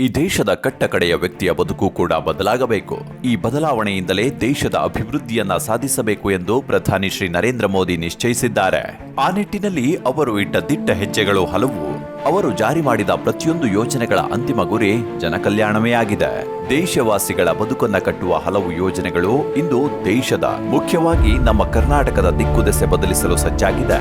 ಈ ದೇಶದ ಕಟ್ಟಕಡೆಯ ವ್ಯಕ್ತಿಯ ಬದುಕು ಕೂಡ ಬದಲಾಗಬೇಕು. ಈ ಬದಲಾವಣೆಯಿಂದಲೇ ದೇಶದ ಅಭಿವೃದ್ಧಿಯನ್ನ ಸಾಧಿಸಬೇಕು ಎಂದು ಪ್ರಧಾನಿ ಶ್ರೀ ನರೇಂದ್ರ ಮೋದಿ ನಿಶ್ಚಯಿಸಿದ್ದಾರೆ. ಆ ನಿಟ್ಟಿನಲ್ಲಿ ಅವರು ಇಟ್ಟ ದಿಟ್ಟ ಹೆಜ್ಜೆಗಳು ಹಲವು. ಅವರು ಜಾರಿ ಮಾಡಿದ ಪ್ರತಿಯೊಂದು ಯೋಜನೆಗಳ ಅಂತಿಮ ಗುರಿ ಜನಕಲ್ಯಾಣವೇ ಆಗಿದೆ. ದೇಶವಾಸಿಗಳ ಬದುಕನ್ನ ಕಟ್ಟುವ ಹಲವು ಯೋಜನೆಗಳು ಇಂದು ದೇಶದ ಮುಖ್ಯವಾಗಿ ನಮ್ಮ ಕರ್ನಾಟಕದ ದಿಕ್ಕುದೆಸೆ ಬದಲಿಸಲು ಸಜ್ಜಾಗಿದೆ.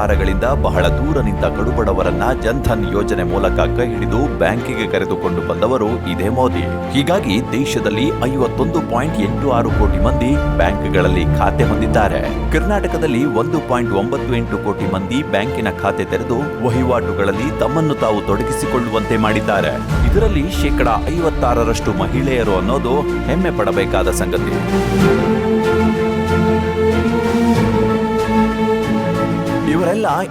ವ್ಯವಹಾರಗಳಿಂದ ಬಹಳ ದೂರ ನಿಂತ ಕಡುಬಡವರನ್ನ ಜನ್ಧನ್ ಯೋಜನೆ ಮೂಲಕ ಕೈ ಹಿಡಿದು ಬ್ಯಾಂಕಿಗೆ ಕರೆದುಕೊಂಡು ಬಂದವರು ಇದೇ ಮೋದಿ. ಹೀಗಾಗಿ ದೇಶದಲ್ಲಿ ಐವತ್ತೊಂದು ಪಾಯಿಂಟ್ ಎಂಟು ಆರು ಕೋಟಿ ಮಂದಿ ಬ್ಯಾಂಕ್ಗಳಲ್ಲಿ ಖಾತೆ ಹೊಂದಿದ್ದಾರೆ. ಕರ್ನಾಟಕದಲ್ಲಿ ಒಂದು ಪಾಯಿಂಟ್ ಒಂಬತ್ತು ಎಂಟು ಕೋಟಿ ಮಂದಿ ಬ್ಯಾಂಕಿನ ಖಾತೆ ತೆರೆದು ವಹಿವಾಟುಗಳಲ್ಲಿ ತಮ್ಮನ್ನು ತಾವು ತೊಡಗಿಸಿಕೊಳ್ಳುವಂತೆ ಮಾಡಿದ್ದಾರೆ. ಇದರಲ್ಲಿ ಶೇಕಡಾ ಐವತ್ತಾರರಷ್ಟು ಮಹಿಳೆಯರು ಅನ್ನೋದು ಹೆಮ್ಮೆ ಪಡಬೇಕಾದ ಸಂಗತಿ.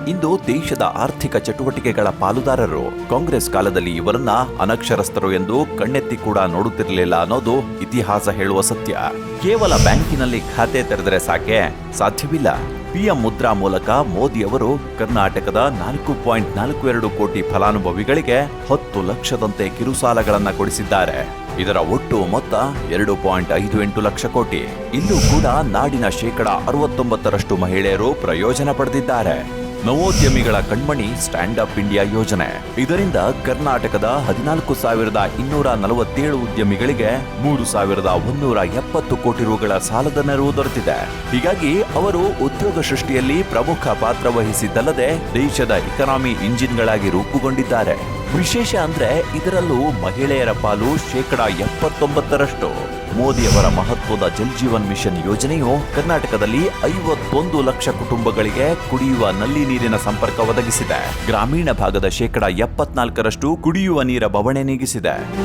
ಇಂದು ದೇಶದ ಆರ್ಥಿಕ ಚಟುವಟಿಕೆಗಳ ಪಾಲುದಾರರು ಕಾಂಗ್ರೆಸ್ ಕಾಲದಲ್ಲಿ ಇವರನ್ನ ಅನಕ್ಷರಸ್ಥರು ಎಂದು ಕಣ್ಣೆತ್ತಿ ಕೂಡ ನೋಡುತ್ತಿರಲಿಲ್ಲ ಅನ್ನೋದು ಇತಿಹಾಸ ಹೇಳುವ ಸತ್ಯ. ಕೇವಲ ಬ್ಯಾಂಕಿನಲ್ಲಿ ಖಾತೆ ತೆರೆದರೆ ಸಾಕೆ ಸಾಧ್ಯವಿಲ್ಲ. ಪಿಎಂ ಮುದ್ರಾ ಮೂಲಕ ಮೋದಿ ಅವರು ಕರ್ನಾಟಕದ ನಾಲ್ಕು ಪಾಯಿಂಟ್ ನಾಲ್ಕು ಎರಡು ಕೋಟಿ ಫಲಾನುಭವಿಗಳಿಗೆ ಹತ್ತು ಲಕ್ಷದಂತೆ ಕಿರುಸಾಲಗಳನ್ನು ಕೊಡಿಸಿದ್ದಾರೆ. ಇದರ ಒಟ್ಟು ಮೊತ್ತ ಎರಡು ಪಾಯಿಂಟ್ ಐದು ಎಂಟು ಲಕ್ಷ ಕೋಟಿ. ಇಲ್ಲೂ ಕೂಡ ನಾಡಿನ ಶೇಕಡ ಅರವತ್ತೊಂಬತ್ತರಷ್ಟು ಮಹಿಳೆಯರು ಪ್ರಯೋಜನ ಪಡೆದಿದ್ದಾರೆ. ನವೋದ್ಯಮಿಗಳ ಕಣ್ಮಣಿ ಸ್ಟ್ಯಾಂಡ್ ಅಪ್ ಇಂಡಿಯಾ ಯೋಜನೆ. ಇದರಿಂದ ಕರ್ನಾಟಕದ ಹದಿನಾಲ್ಕು ಸಾವಿರದ ಇನ್ನೂರ ನಲವತ್ತೇಳು ಉದ್ಯಮಿಗಳಿಗೆ ಮೂರು ಸಾವಿರದ ಒಂದೂರ ಎಪ್ಪತ್ತು ಕೋಟಿ ರುಗಳ ಸಾಲದ ನೆರವು ದೊರೆತಿದೆ. ಹೀಗಾಗಿ ಅವರು ಉದ್ಯೋಗ ಸೃಷ್ಟಿಯಲ್ಲಿ ಪ್ರಮುಖ ಪಾತ್ರ ವಹಿಸಿದ್ದಲ್ಲದೆ ದೇಶದ ಇಕನಾಮಿ ಇಂಜಿನ್ಗಳಾಗಿ ರೂಪುಗೊಂಡಿದ್ದಾರೆ. ವಿಶೇಷ ಅಂದ್ರೆ ಇದರಲ್ಲೂ ಮಹಿಳೆಯರ ಪಾಲು ಶೇಕಡ ಎಪ್ಪತ್ತೊಂಬತ್ತರಷ್ಟು. ಮೋದಿಯವರ ಮಹತ್ವದ ಜಲ್ ಜೀವನ್ ಮಿಷನ್ ಯೋಜನೆಯು ಕರ್ನಾಟಕದಲ್ಲಿ ಐವತ್ತೊಂದು ಲಕ್ಷ ಕುಟುಂಬಗಳಿಗೆ ಕುಡಿಯುವ ನಲ್ಲಿ ನೀರಿನ ಸಂಪರ್ಕ ಒದಗಿಸಿದೆ. ಗ್ರಾಮೀಣ ಭಾಗದ ಶೇಕಡಾ ಎಪ್ಪತ್ನಾಲ್ಕರಷ್ಟು ಕುಡಿಯುವ ನೀರ ಬವಣೆ ನೀಗಿಸಿದೆ.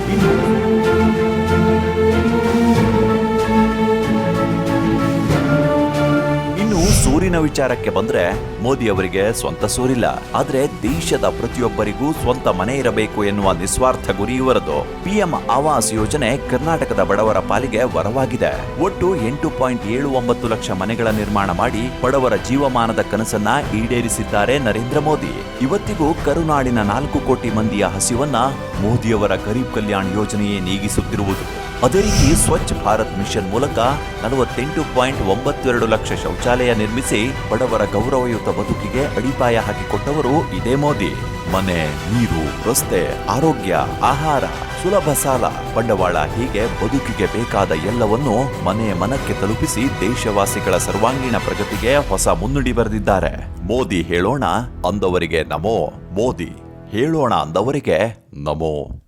ಸೂರಿನ ವಿಚಾರಕ್ಕೆ ಬಂದ್ರೆ ಮೋದಿ ಅವರಿಗೆ ಸ್ವಂತ ಸೂರಿಲ್ಲ. ಆದ್ರೆ ದೇಶದ ಪ್ರತಿಯೊಬ್ಬರಿಗೂ ಸ್ವಂತ ಮನೆ ಇರಬೇಕು ಎನ್ನುವ ನಿಸ್ವಾರ್ಥ ಗುರಿ ಇವರದು. ಪಿಎಂ ಆವಾಸ್ ಯೋಜನೆ ಕರ್ನಾಟಕದ ಬಡವರ ಪಾಲಿಗೆ ವರವಾಗಿದೆ. ಒಟ್ಟು ಎಂಟು ಪಾಯಿಂಟ್ ಏಳು ಒಂಬತ್ತು ಲಕ್ಷ ಮನೆಗಳ ನಿರ್ಮಾಣ ಮಾಡಿ ಬಡವರ ಜೀವಮಾನದ ಕನಸನ್ನ ಈಡೇರಿಸಿದ್ದಾರೆ ನರೇಂದ್ರ ಮೋದಿ. ಇವತ್ತಿಗೂ ಕರುನಾಡಿನ ನಾಲ್ಕು ಕೋಟಿ ಮಂದಿಯ ಹಸಿವನ್ನ ಮೋದಿಯವರ ಗರೀಬ್ ಕಲ್ಯಾಣ್ ಯೋಜನೆಯೇ ನೀಗಿಸುತ್ತಿರುವುದು. ಅದೇ ರೀತಿ ಸ್ವಚ್ಛ ಭಾರತ್ ಮಿಷನ್ ಮೂಲಕ ನಲವತ್ತೆಂಟು ಪಾಯಿಂಟ್ ಒಂಬತ್ತೆರಡು ಲಕ್ಷ ಶೌಚಾಲಯ ನಿರ್ಮಿಸಿ ಬಡವರ ಗೌರವಯುತ ಬದುಕಿಗೆ ಅಡಿಪಾಯ ಹಾಕಿಕೊಟ್ಟವರು ಇದೇ ಮೋದಿ. ಮನೆ, ನೀರು, ರಸ್ತೆ, ಆರೋಗ್ಯ, ಆಹಾರ, ಸುಲಭ ಸಾಲ, ಬಂಡವಾಳ ಹೀಗೆ ಬದುಕಿಗೆ ಬೇಕಾದ ಎಲ್ಲವನ್ನೂ ಮನೆ ಮನಕ್ಕೆ ತಲುಪಿಸಿ ದೇಶವಾಸಿಗಳ ಸರ್ವಾಂಗೀಣ ಪ್ರಗತಿಗೆ ಹೊಸ ಮುನ್ನುಡಿ ಬರೆದಿದ್ದಾರೆ. ಮೋದಿ ಹೇಳೋಣ ಅಂದವರಿಗೆ ನಮೋ, ಮೋದಿ ಹೇಳೋಣ ಅಂದವರಿಗೆ ನಮೋ.